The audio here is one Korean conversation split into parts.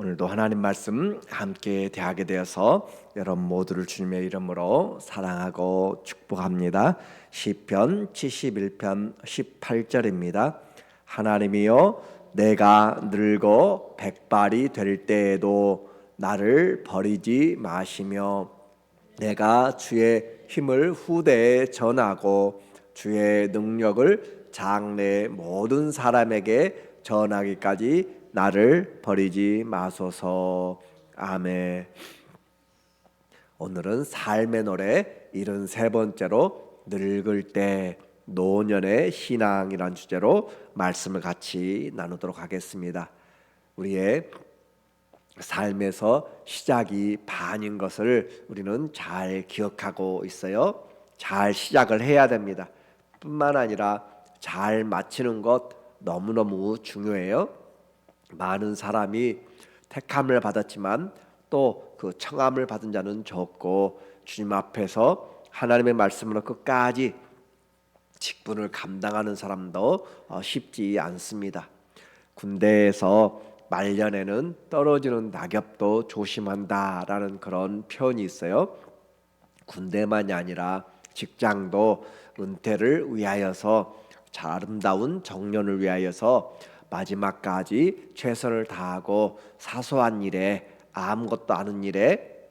오늘도 하나님 말씀 함께 대하게 되어서 여러분 모두를 주님의 이름으로 사랑하고 축복합니다. 시편 71편 18절입니다. 하나님이여 내가 늙어 백발이 될 때에도 나를 버리지 마시며 내가 주의 힘을 후대에 전하고 주의 능력을 장래 모든 사람에게 전하기까지 나를 버리지 마소서. 아멘. 오늘은 삶의 노래 73번째로 늙을 때 노년의 신앙이란 주제로 말씀을 같이 나누도록 하겠습니다. 우리의 삶에서 시작이 반인 것을 우리는 잘 기억하고 있어요. 잘 시작을 해야 됩니다. 뿐만 아니라 잘 마치는 것 너무너무 중요해요. 많은 사람이 택함을 받았지만 또 그 청함을 받은 자는 적고 주님 앞에서 하나님의 말씀으로 끝까지 직분을 감당하는 사람도 어, 쉽지 않습니다. 군대에서 말년에는 떨어지는 낙엽도 조심한다라는 그런 표현이 있어요. 군대만이 아니라 직장도 은퇴를 위하여서 아름다운 정년을 위하여서 마지막까지 최선을 다하고 사소한 일에 아무것도 아는 일에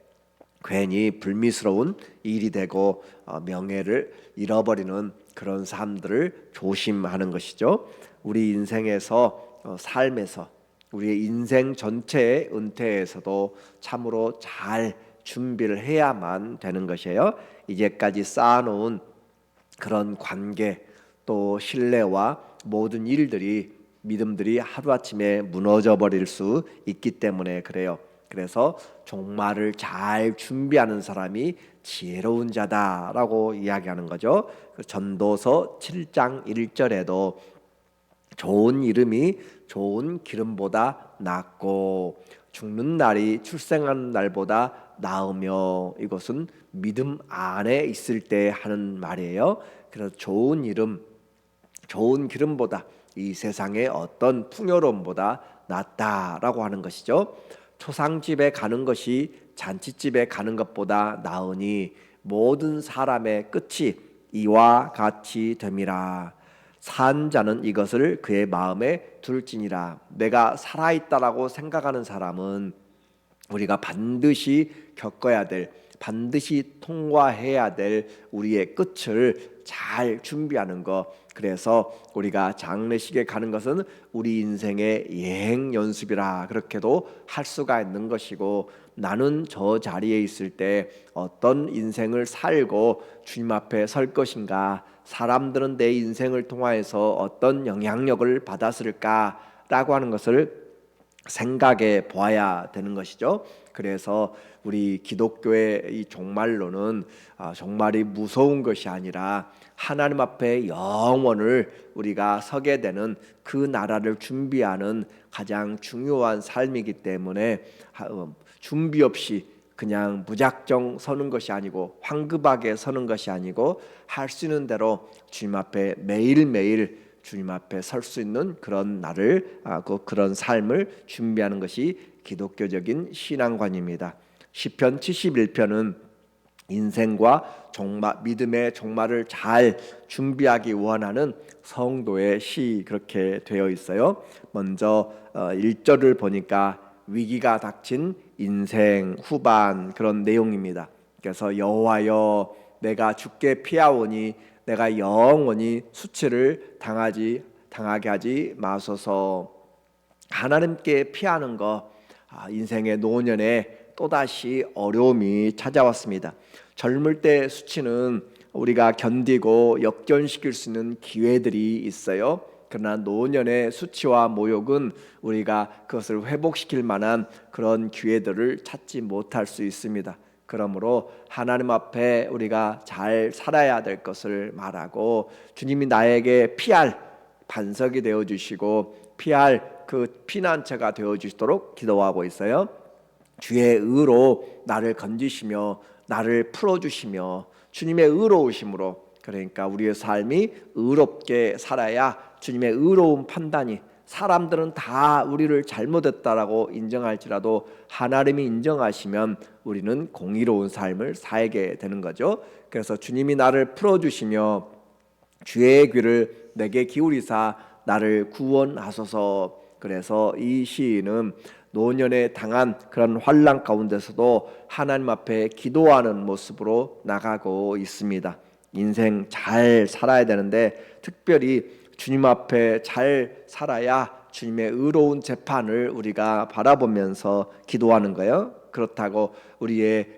괜히 불미스러운 일이 되고 어, 명예를 잃어버리는 그런 삶들을 조심하는 것이죠. 우리 인생에서 어, 삶에서 우리의 인생 전체의 은퇴에서도 참으로 잘 준비를 해야만 되는 것이에요. 이제까지 쌓아놓은 그런 관계 또 신뢰와 모든 일들이 믿음들이 하루아침에 무너져 버릴 수 있기 때문에 그래요. 그래서 종말을 잘 준비하는 사람이 지혜로운 자다라고 이야기하는 거죠. 그 전도서 7장 1절에도 좋은 이름이 좋은 기름보다 낫고 죽는 날이 출생하는 날보다 나으며 이것은 믿음 안에 있을 때 하는 말이에요. 그래서 좋은 이름, 좋은 기름보다 이 세상의 어떤 풍요로움보다 낫다라고 하는 것이죠. 초상집에 가는 것이 잔치집에 가는 것보다 나으니 모든 사람의 끝이 이와 같이 됨이라. 산 자는 이것을 그의 마음에 둘지니라. 내가 살아 있다라고 생각하는 사람은 우리가 반드시 겪어야 될 반드시 통과해야 될 우리의 끝을 잘 준비하는 것. 그래서 우리가 장례식에 가는 것은 우리 인생의 여행 연습이라 그렇게도 할 수가 있는 것이고 나는 저 자리에 있을 때 어떤 인생을 살고 주님 앞에 설 것인가 사람들은 내 인생을 통하여서 어떤 영향력을 받았을까라고 하는 것을 생각해 보아야 되는 것이죠. 그래서 우리 기독교의 이 종말론은 아, 종말이 무서운 것이 아니라 하나님 앞에 영원을 우리가 서게 되는 그 나라를 준비하는 가장 중요한 삶이기 때문에 어, 준비 없이 그냥 무작정 서는 것이 아니고 황급하게 서는 것이 아니고 할 수 있는 대로 주님 앞에 매일매일 주님 앞에 설 수 있는 그런 날을 아, 그 그런 삶을 준비하는 것이 기독교적인 신앙관입니다. 시편 71편은 인생과 종말 믿음의 종말을 잘 준비하기 원하는 성도의 시 그렇게 되어 있어요. 먼저 1절을 보니까 위기가 닥친 인생 후반 그런 내용입니다. 그래서 여호와여 내가 죽게 피하오니 내가 영원히 수치를 당하지 당하게 하지 마소서. 하나님께 피하는 거 아, 인생의 노년에 또다시 어려움이 찾아왔습니다. 젊을 때 수치는 우리가 견디고 역전시킬 수 있는 기회들이 있어요. 그러나 노년의 수치와 모욕은 우리가 그것을 회복시킬 만한 그런 기회들을 찾지 못할 수 있습니다. 그러므로 하나님 앞에 우리가 잘 살아야 될 것을 말하고 주님이 나에게 피할 반석이 되어 주시고 피할 그 피난처가 되어 주시도록 기도하고 있어요. 주의 의로 나를 건지시며 나를 풀어 주시며 주님의 의로우심으로 그러니까 우리의 삶이 의롭게 살아야 주님의 의로운 판단이 사람들은 다 우리를 잘못했다라고 인정할지라도 하나님이 인정하시면 우리는 공의로운 삶을 살게 되는 거죠. 그래서 주님이 나를 풀어주시며 주의 귀를 내게 기울이사 나를 구원하소서. 그래서 이 시인은 노년에 당한 그런 환란 가운데서도 하나님 앞에 기도하는 모습으로 나가고 있습니다. 인생 잘 살아야 되는데 특별히 주님 앞에 잘 살아야 주님의 의로운 재판을 우리가 바라보면서 기도하는 거예요. 그렇다고 우리의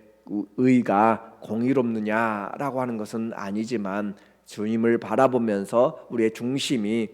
의가 공의롭느냐라고 하는 것은 아니지만 주님을 바라보면서 우리의 중심이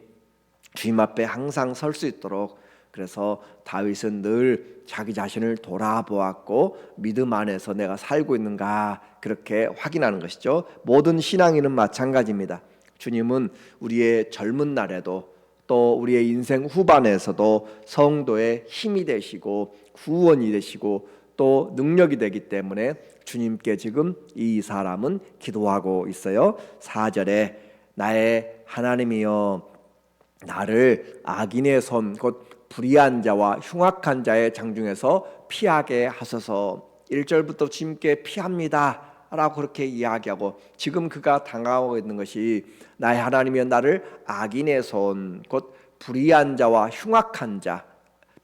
주님 앞에 항상 설 수 있도록 그래서 다윗은 늘 자기 자신을 돌아보았고 믿음 안에서 내가 살고 있는가 그렇게 확인하는 것이죠. 모든 신앙인은 마찬가지입니다. 주님은 우리의 젊은 날에도 또 우리의 인생 후반에서도 성도의 힘이 되시고 구원이 되시고 또 능력이 되기 때문에 주님께 지금 이 사람은 기도하고 있어요. 4절에 나의 하나님이여 나를 악인의 손 곧 불의한 자와 흉악한 자의 장중에서 피하게 하소서. 1절부터 주님께 피합니다. 라고 그렇게 이야기하고 지금 그가 당하고 있는 것이 나의 하나님이여 나를 악인의 손 곧 불의한 자와 흉악한 자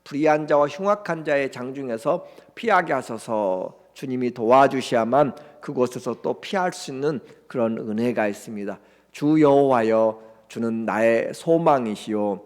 불의한 자와 흉악한 자의 장중에서 피하게 하소서. 주님이 도와주셔야만 그곳에서 또 피할 수 있는 그런 은혜가 있습니다. 주 여호와여 주는 나의 소망이시요.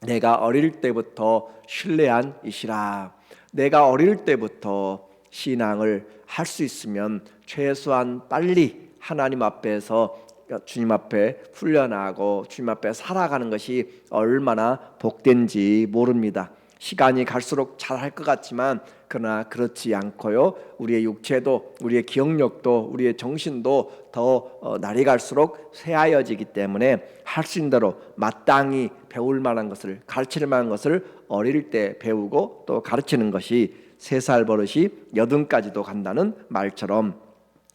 내가 어릴 때부터 신뢰한 이시라. 내가 어릴 때부터 신앙을 할 수 있으면 최소한 빨리 하나님 앞에서 주님 앞에 훈련하고 주님 앞에 살아가는 것이 얼마나 복된지 모릅니다. 시간이 갈수록 잘할 것 같지만 그러나 그렇지 않고요. 우리의 육체도 우리의 기억력도 우리의 정신도 더 어, 날이 갈수록 쇠하여지기 때문에 할 수 있는 대로 마땅히 배울 만한 것을 가르칠 만한 것을 어릴 때 배우고 또 가르치는 것이 세 살 버릇이 여든까지도 간다는 말처럼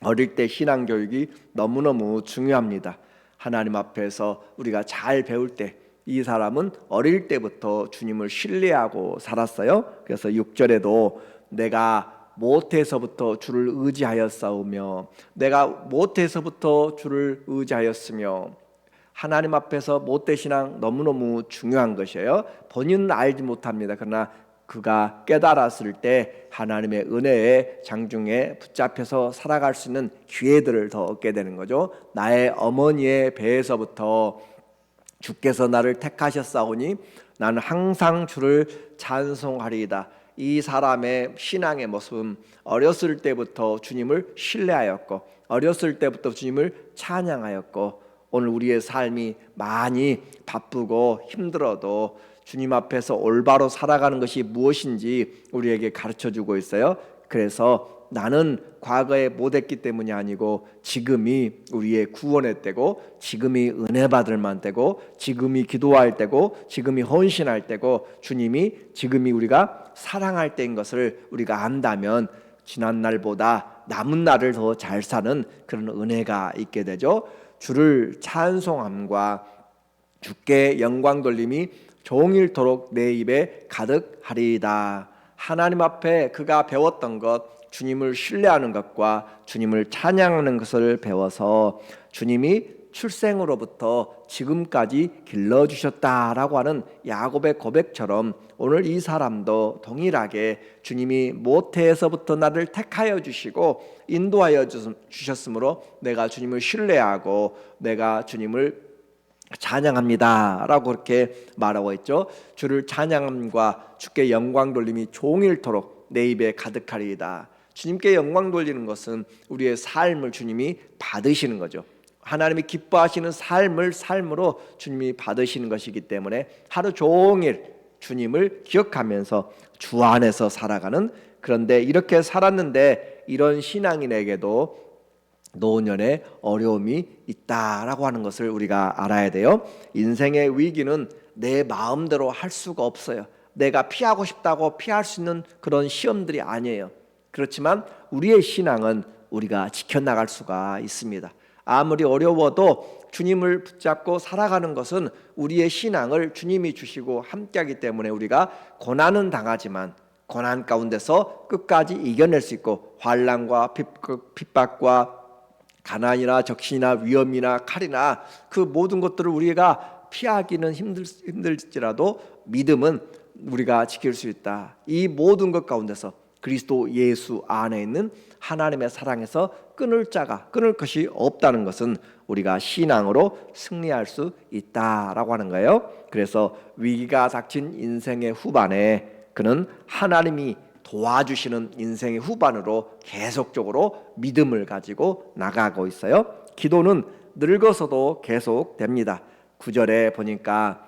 어릴 때 신앙 교육이 너무너무 중요합니다. 하나님 앞에서 우리가 잘 배울 때 이 사람은 어릴 때부터 주님을 신뢰하고 살았어요. 그래서 6절에도 내가 못해서부터 주를 의지하여 싸우며 내가 못해서부터 주를 의지하였으며 하나님 앞에서 못된 신앙 너무너무 중요한 것이에요. 본인은 알지 못합니다. 그러나 그가 깨달았을 때 하나님의 은혜의 장중에 붙잡혀서 살아갈 수 있는 기회들을 더 얻게 되는 거죠. 나의 어머니의 배에서부터 주께서 나를 택하셨사오니 나는 항상 주를 찬송하리이다. 이 사람의 신앙의 모습은 어렸을 때부터 주님을 신뢰하였고 어렸을 때부터 주님을 찬양하였고 오늘 우리의 삶이 많이 바쁘고 힘들어도 주님 앞에서 올바로 살아가는 것이 무엇인지 우리에게 가르쳐 주고 있어요. 그래서 나는 과거에 못했기 때문이 아니고 지금이 우리의 구원의 때고 지금이 은혜 받을 만 때고 지금이 기도할 때고 지금이 헌신할 때고 주님이 지금이 우리가 사랑할 때인 것을 우리가 안다면 지난 날보다 남은 날을 더 잘 사는 그런 은혜가 있게 되죠. 주를 찬송함과 주께 영광 돌림이 종일토록 내 입에 가득하리이다. 하나님 앞에 그가 배웠던 것, 주님을 신뢰하는 것과 주님을 찬양하는 것을 배워서 주님이 출생으로부터 지금까지 길러 주셨다라고 하는 야곱의 고백처럼 오늘 이 사람도 동일하게 주님이 모태에서부터 나를 택하여 주시고 인도하여 주셨으므로 내가 주님을 신뢰하고 내가 주님을 찬양합니다라고 그렇게 말하고 있죠. 주를 찬양함과 주께 영광 돌림이 종일토록 내 입에 가득하리이다. 주님께 영광 돌리는 것은 우리의 삶을 주님이 받으시는 거죠. 하나님이 기뻐하시는 삶을 삶으로 주님이 받으시는 것이기 때문에 하루 종일 주님을 기억하면서 주 안에서 살아가는 그런데 이렇게 살았는데 이런 신앙인에게도 노년의 어려움이 있다라고 하는 것을 우리가 알아야 돼요. 인생의 위기는 내 마음대로 할 수가 없어요. 내가 피하고 싶다고 피할 수 있는 그런 시험들이 아니에요. 그렇지만 우리의 신앙은 우리가 지켜나갈 수가 있습니다. 아무리 어려워도 주님을 붙잡고 살아가는 것은 우리의 신앙을 주님이 주시고 함께하기 때문에 우리가 고난은 당하지만 고난 가운데서 끝까지 이겨낼 수 있고 환란과 핍박과 가난이나 적신이나 위험이나 칼이나 그 모든 것들을 우리가 피하기는 힘들 힘들지라도 믿음은 우리가 지킬 수 있다. 이 모든 것 가운데서 그리스도 예수 안에 있는 하나님의 사랑에서 끊을 자가 끊을 것이 없다는 것은 우리가 신앙으로 승리할 수 있다라고 하는 거예요. 그래서 위기가 닥친 인생의 후반에 그는 하나님이 도와주시는 인생의 후반으로 계속적으로 믿음을 가지고 나가고 있어요. 기도는 늙어서도 계속 됩니다. 구절에 보니까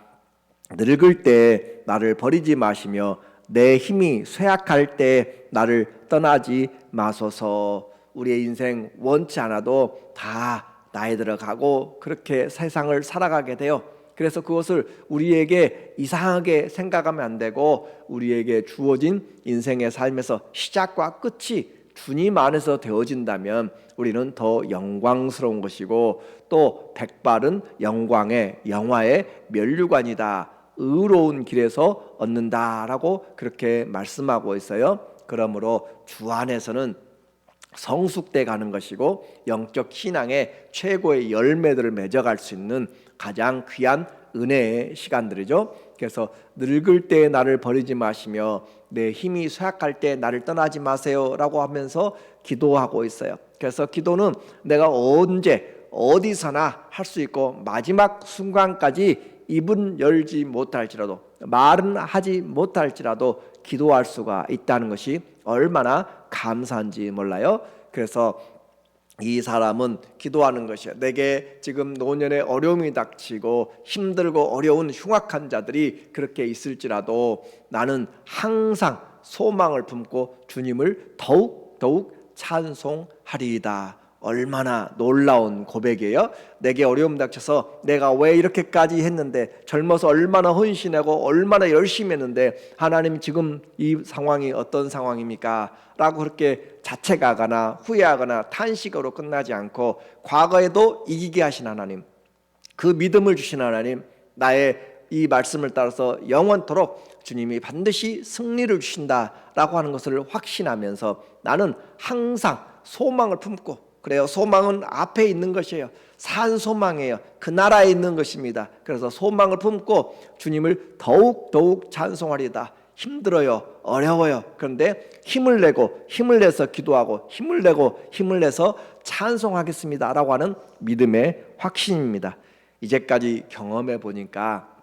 늙을 때 나를 버리지 마시며 내 힘이 쇠약할 때 나를 떠나지 마소서. 우리의 인생 원치 않아도 다 나이 들어가고 그렇게 세상을 살아가게 돼요. 그래서 그것을 우리에게 이상하게 생각하면 안 되고 우리에게 주어진 인생의 삶에서 시작과 끝이 주님 안에서 되어진다면 우리는 더 영광스러운 것이고 또 백발은 영광의 영화의 면류관이다. 의로운 길에서 얻는다라고 그렇게 말씀하고 있어요. 그러므로 주 안에서는 성숙돼 가는 것이고 영적 신앙의 최고의 열매들을 맺어갈 수 있는 가장 귀한 은혜의 시간들이죠. 그래서 늙을 때 나를 버리지 마시며 내 힘이 쇠약할 때 나를 떠나지 마세요라고 하면서 기도하고 있어요. 그래서 기도는 내가 언제 어디서나 할 수 있고 마지막 순간까지 입은 열지 못할지라도 말은 하지 못할지라도 기도할 수가 있다는 것이 얼마나 감사한지 몰라요. 그래서 이 사람은 기도하는 것이야. 내게 지금 노년에 어려움이 닥치고 힘들고 어려운 흉악한 자들이 그렇게 있을지라도 나는 항상 소망을 품고 주님을 더욱 더욱 찬송하리이다. 얼마나 놀라운 고백이에요. 내게 어려움 닥쳐서 내가 왜 이렇게까지 했는데 젊어서 얼마나 헌신하고 얼마나 열심히 했는데 하나님 지금 이 상황이 어떤 상황입니까? 라고 그렇게 자책하거나 후회하거나 탄식으로 끝나지 않고 과거에도 이기게 하신 하나님 그 믿음을 주신 하나님 나의 이 말씀을 따라서 영원토록 주님이 반드시 승리를 주신다라고 하는 것을 확신하면서 나는 항상 소망을 품고 그래요. 소망은 앞에 있는 것이에요. 산 소망이에요. 그 나라에 있는 것입니다. 그래서 소망을 품고 주님을 더욱 더욱 찬송하리다. 힘들어요. 어려워요. 그런데 힘을 내고 힘을 내서 기도하고 힘을 내고 힘을 내서 찬송하겠습니다라고 하는 믿음의 확신입니다. 이제까지 경험해 보니까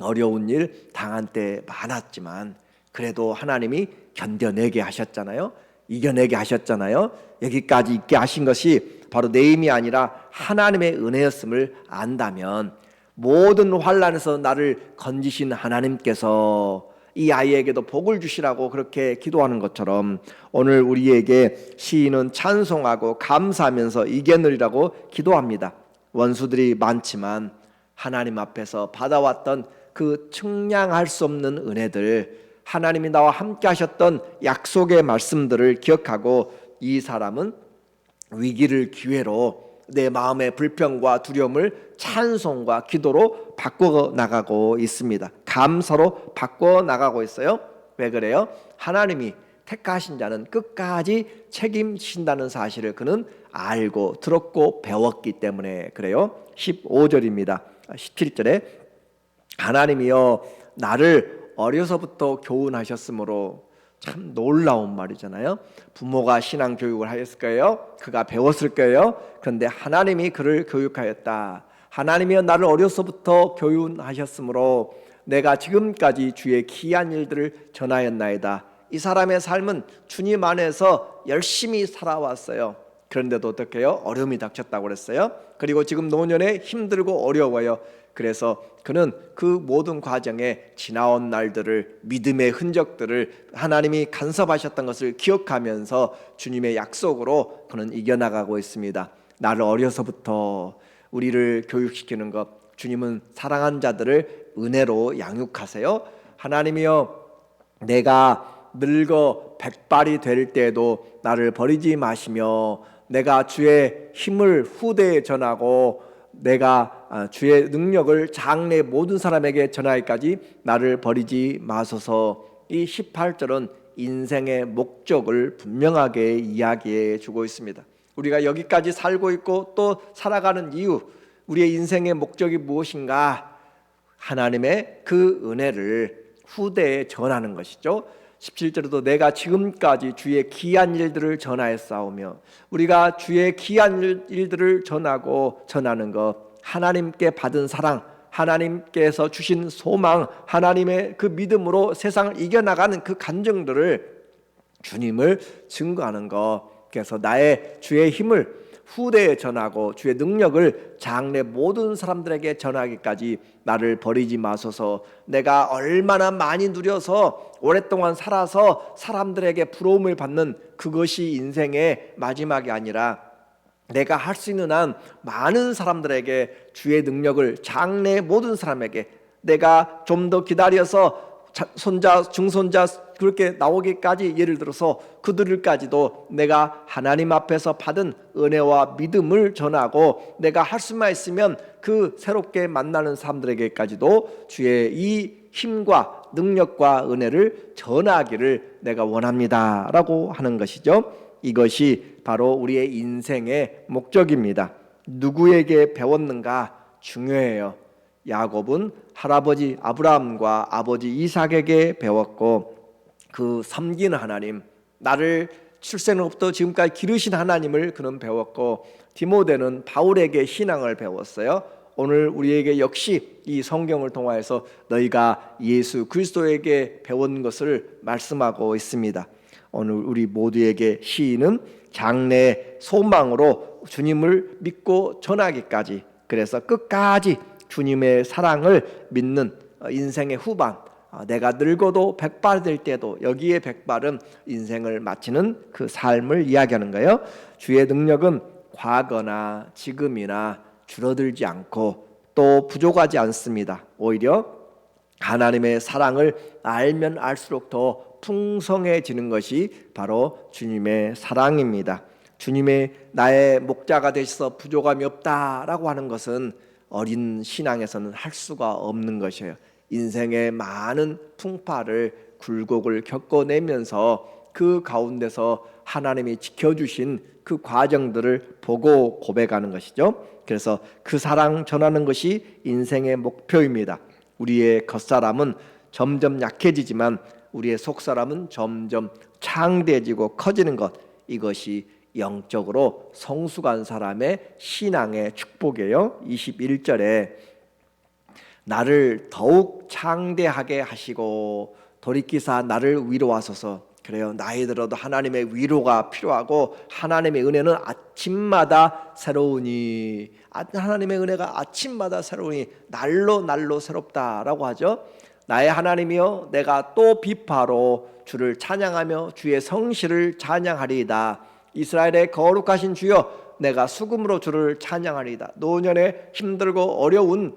어려운 일 당한 때 많았지만 그래도 하나님이 견뎌내게 하셨잖아요. 이겨내게 하셨잖아요. 여기까지 있게 하신 것이 바로 내 힘이 아니라 하나님의 은혜였음을 안다면 모든 환란에서 나를 건지신 하나님께서 이 아이에게도 복을 주시라고 그렇게 기도하는 것처럼 오늘 우리에게 시인은 찬송하고 감사하면서 이겨내리라고 기도합니다. 원수들이 많지만 하나님 앞에서 받아왔던 그 측량할 수 없는 은혜들 하나님이 나와 함께 하셨던 약속의 말씀들을 기억하고 이 사람은 위기를 기회로 내 마음의 불평과 두려움을 찬송과 기도로 바꿔 나가고 있습니다. 감사로 바꿔 나가고 있어요. 왜 그래요? 하나님이 택하신 자는 끝까지 책임진다는 사실을 그는 알고 들었고 배웠기 때문에 그래요. 15절입니다. 17절에 하나님이여 나를 어려서부터 교훈하셨으므로 참 놀라운 말이잖아요. 부모가 신앙 교육을 하였을 거예요. 그가 배웠을 거예요. 그런데 하나님이 그를 교육하였다. 하나님이 나를 어려서부터 교훈하셨으므로 내가 지금까지 주의 귀한 일들을 전하였나이다. 이 사람의 삶은 주님 안에서 열심히 살아왔어요. 그런데도 어떻게 해요? 어려움이 닥쳤다고 그랬어요. 그리고 지금 노년에 힘들고 어려워요. 그래서 그는 그 모든 과정에 지나온 날들을 믿음의 흔적들을 하나님이 간섭하셨던 것을 기억하면서 주님의 약속으로 그는 이겨나가고 있습니다. 나를 어려서부터 우리를 교육시키는 것 주님은 사랑한 자들을 은혜로 양육하세요. 하나님이여 내가 늙어 백발이 될 때도 나를 버리지 마시며 내가 주의 힘을 후대에 전하고 내가 아, 주의 능력을 장래 모든 사람에게 전하기까지 나를 버리지 마소서. 이 18절은 인생의 목적을 분명하게 이야기해 주고 있습니다. 우리가 여기까지 살고 있고 또 살아가는 이유, 우리의 인생의 목적이 무엇인가? 하나님의 그 은혜를 후대에 전하는 것이죠. 17절에도 내가 지금까지 주의 귀한 일들을 전하였사오며 우리가 주의 귀한 일- 일들을 전하고 전하는 것 하나님께 받은 사랑 하나님께서 주신 소망 하나님의 그 믿음으로 세상을 이겨나가는 그 감정들을 주님을 증거하는 것 그래서 나의 주의 힘을 후대에 전하고 주의 능력을 장래 모든 사람들에게 전하기까지 나를 버리지 마소서. 내가 얼마나 많이 누려서 오랫동안 살아서 사람들에게 부러움을 받는 그것이 인생의 마지막이 아니라 내가 할 수 있는 한 많은 사람들에게 주의 능력을 장래 모든 사람에게 내가 좀 더 기다려서 자- 손자 중손자 그렇게 나오기까지 예를 들어서 그들까지도 내가 하나님 앞에서 받은 은혜와 믿음을 전하고 내가 할 수만 있으면 그 새롭게 만나는 사람들에게까지도 주의 이 힘과 능력과 은혜를 전하기를 내가 원합니다라고 하는 것이죠. 이것이 바로 우리의 인생의 목적입니다. 누구에게 배웠는가 중요해요. 야곱은 할아버지 아브라함과 아버지 이삭에게 배웠고 그 섬기는 하나님 나를 출생로부터 지금까지 기르신 하나님을 그는 배웠고 디모데는 바울에게 신앙을 배웠어요. 오늘 우리에게 역시 이 성경을 통하여서 너희가 예수 그리스도에게 배운 것을 말씀하고 있습니다. 오늘 우리 모두에게 시인은 장래 소망으로 주님을 믿고 전하기까지 그래서 끝까지 주님의 사랑을 믿는 어, 인생의 후반 아, 내가 늙어도 백발 될 때도 여기에 백발은 인생을 마치는 그 삶을 이야기하는 거예요. 주의 능력은 과거나 지금이나 줄어들지 않고 또 부족하지 않습니다. 오히려 하나님의 사랑을 알면 알수록 더 풍성해지는 것이 바로 주님의 사랑입니다. 주님의 나의 목자가 되셔서 부족함이 없다라고 하는 것은 어린 신앙에서는 할 수가 없는 것이에요. 인생의 많은 풍파를 굴곡을 겪어내면서 그 가운데서 하나님이 지켜주신 그 과정들을 보고 고백하는 것이죠. 그래서 그 사랑 전하는 것이 인생의 목표입니다. 우리의 겉사람은 점점 약해지지만 우리의 속사람은 점점 창대해지고 커지는 것 이것이 영적으로 성숙한 사람의 신앙의 축복이에요. 21절에 나를 더욱 창대하게 하시고 돌이키사 나를 위로하소서. 그래요. 나이 들어도 하나님의 위로가 필요하고 하나님의 은혜는 아침마다 새로우니 아, 하나님의 은혜가 아침마다 새로우니 날로 날로 새롭다라고 하죠. 나의 하나님이여 내가 또 비파로 주를 찬양하며 주의 성실을 찬양하리이다. 이스라엘의 거룩하신 주여 내가 수금으로 주를 찬양하리이다. 노년에 힘들고 어려운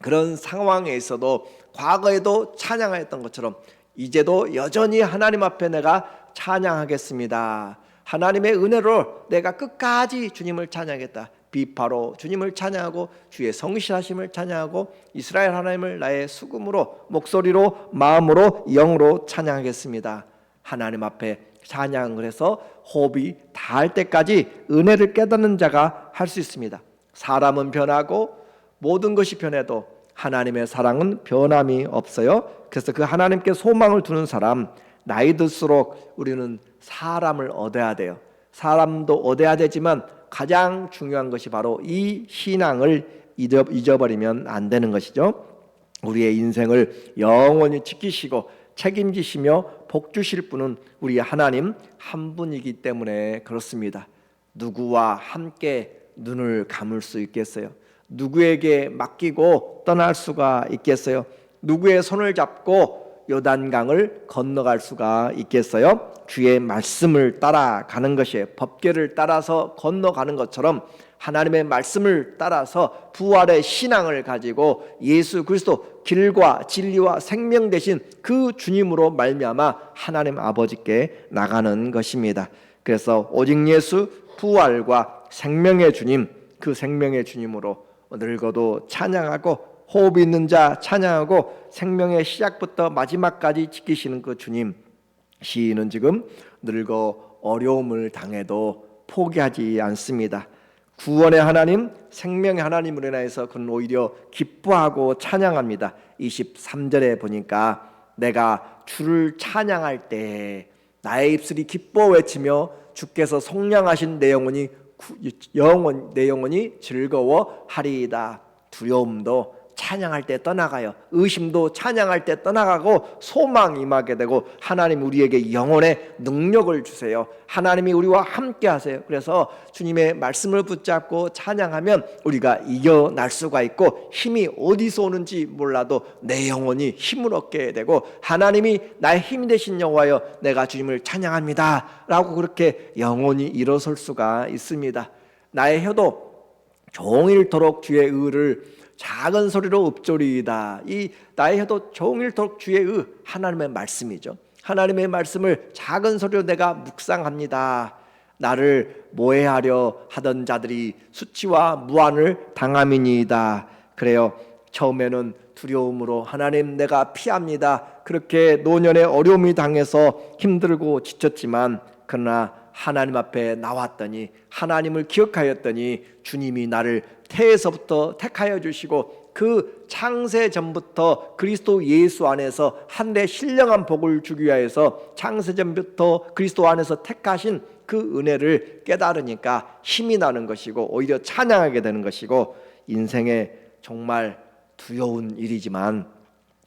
그런 상황에 있어도 과거에도 찬양하였던 것처럼 이제도 여전히 하나님 앞에 내가 찬양하겠습니다. 하나님의 은혜로 내가 끝까지 주님을 찬양하겠다. 비파로 주님을 찬양하고 주의 성실하심을 찬양하고 이스라엘 하나님을 나의 수금으로 목소리로 마음으로 영으로 찬양하겠습니다. 하나님 앞에 찬양을 해서 호흡이 닿을 때까지 은혜를 깨닫는 자가 할 수 있습니다. 사람은 변하고 모든 것이 변해도 하나님의 사랑은 변함이 없어요. 그래서 그 하나님께 소망을 두는 사람 나이 들수록 우리는 사람을 얻어야 돼요. 사람도 얻어야 되지만 가장 중요한 것이 바로 이 신앙을 잊어- 잊어버리면 안 되는 것이죠. 우리의 인생을 영원히 지키시고 책임지시며 복 주실 분은 우리 하나님 한 분이기 때문에 그렇습니다. 누구와 함께 눈을 감을 수 있겠어요? 누구에게 맡기고 떠날 수가 있겠어요? 누구의 손을 잡고 요단강을 건너갈 수가 있겠어요? 주의 말씀을 따라가는 것이 법계를 따라서 건너가는 것처럼 하나님의 말씀을 따라서 부활의 신앙을 가지고 예수 그리스도 길과 진리와 생명 되신 그 주님으로 말미암아 하나님 아버지께 나가는 것입니다. 그래서 오직 예수 부활과 생명의 주님, 그 생명의 주님으로 늙어도 찬양하고 호흡 있는 자 찬양하고 생명의 시작부터 마지막까지 지키시는 그 주님 시인은 지금 늙어 어려움을 당해도 포기하지 않습니다. 구원의 하나님, 생명의 하나님으로 인하여서 그는 오히려 기뻐하고 찬양합니다. 23절에 보니까 내가 주를 찬양할 때 나의 입술이 기뻐 외치며 주께서 속량하신 내 영혼이 구- 영혼 내 영혼이 즐거워하리이다. 두려움도 찬양할 때 떠나가요. 의심도 찬양할 때 떠나가고 소망 임하게 되고 하나님 우리에게 영혼의 능력을 주세요. 하나님이 우리와 함께 하세요. 그래서 주님의 말씀을 붙잡고 찬양하면 우리가 이겨날 수가 있고 힘이 어디서 오는지 몰라도 내 영혼이 힘을 얻게 되고 하나님이 나의 힘이 되신 여호와여 내가 주님을 찬양합니다. 라고 그렇게 영혼이 일어설 수가 있습니다. 나의 혀도 종일토록 주의 의를 작은 소리로 읊조리이다. 이 나의 혀도 종일토록 주의 의 하나님의 말씀이죠. 하나님의 말씀을 작은 소리로 내가 묵상합니다. 나를 모해하려 하던 자들이 수치와 무한을 당함이니이다. 그래요. 처음에는 두려움으로 하나님 내가 피합니다. 그렇게 노년의 어려움이 당해서 힘들고 지쳤지만 그러나 하나님 앞에 나왔더니 하나님을 기억하였더니 주님이 나를 태에서부터 택하여 주시고 그 창세 전부터 그리스도 예수 안에서 한데 신령한 복을 주기 위하여서 창세 전부터 그리스도 안에서 택하신 그 은혜를 깨달으니까 힘이 나는 것이고 오히려 찬양하게 되는 것이고 인생에 정말 두려운 일이지만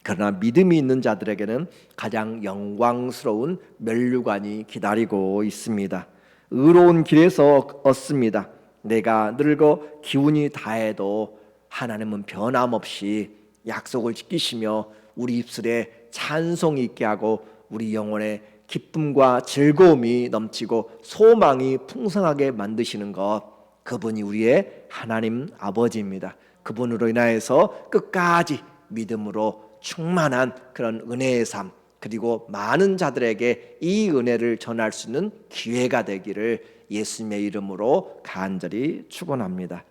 그러나 믿음이 있는 자들에게는 가장 영광스러운 멸류관이 기다리고 있습니다. 의로운 길에서 얻습니다. 내가 늙어 기운이 다해도 하나님은 변함없이 약속을 지키시며 우리 입술에 찬송이 있게 하고 우리 영혼에 기쁨과 즐거움이 넘치고 소망이 풍성하게 만드시는 것 그분이 우리의 하나님 아버지입니다. 그분으로 인하여서 끝까지 믿음으로 충만한 그런 은혜의 삶 그리고 많은 자들에게 이 은혜를 전할 수 있는 기회가 되기를 예수님의 이름으로 간절히 축원합니다.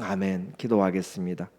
아멘. 기도하겠습니다.